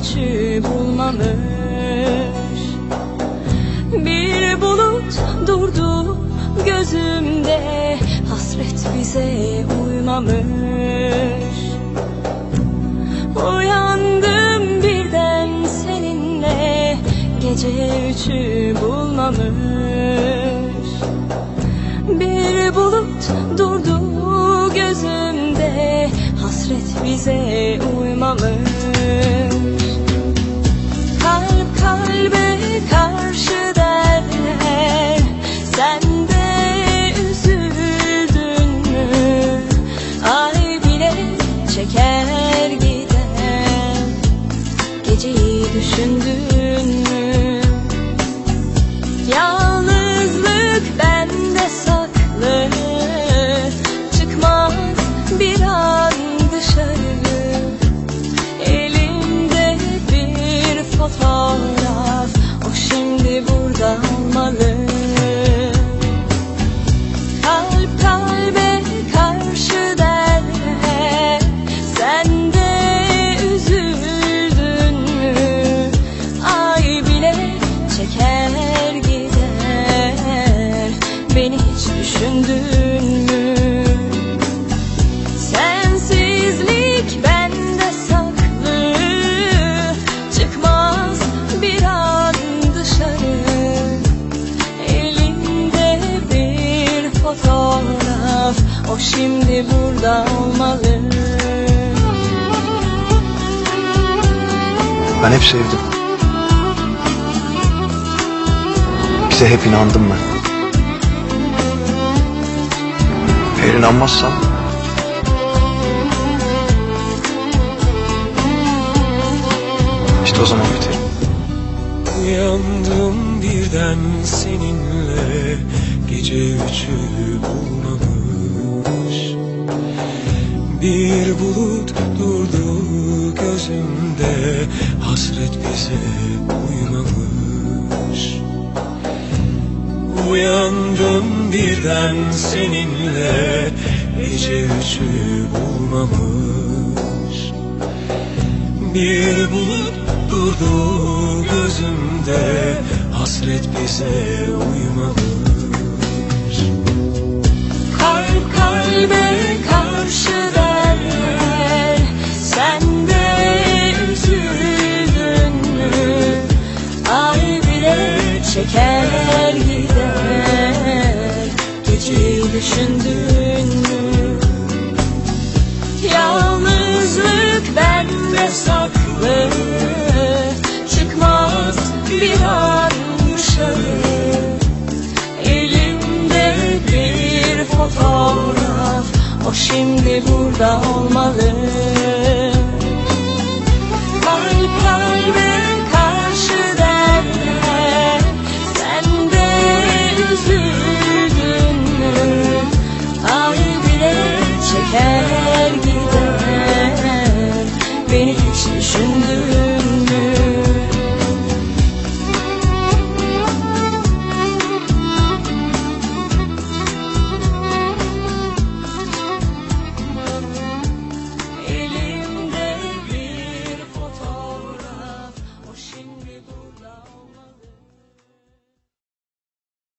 üçü bulmamış. Bir bulut durdu gözümde Hasret bize uymamış. Uyandım birden seninle Gece üçü bulmamış düşündün mü? Yalnızlık bende saklı. Çıkmaz bir an dışarı. Elimde bir fotoğraf düşündün mü Sensizlik bende saklı. Çıkmaz bir an dışarı. Elimde bir fotoğraf. O şimdi burada olmalı. Ben hep sevdim. Bize hep inandım ben. Eğer inanmazsan. İşte o zaman biterim. Uyandım birden seninle. Gece üçü bulmamış Bir bulut durdu gözümde. Hasret bize uymamış. Uyandım birden seninle Gece üçü bulmamış. Bir bulut durdu gözümde Hasret bize uymamış düşündün mü? Yalnızlık bende saklı. Çıkmaz bir dışarı. Elimde bir fotoğraf. O şimdi burada olmalı. Kalp karşı derler Sen de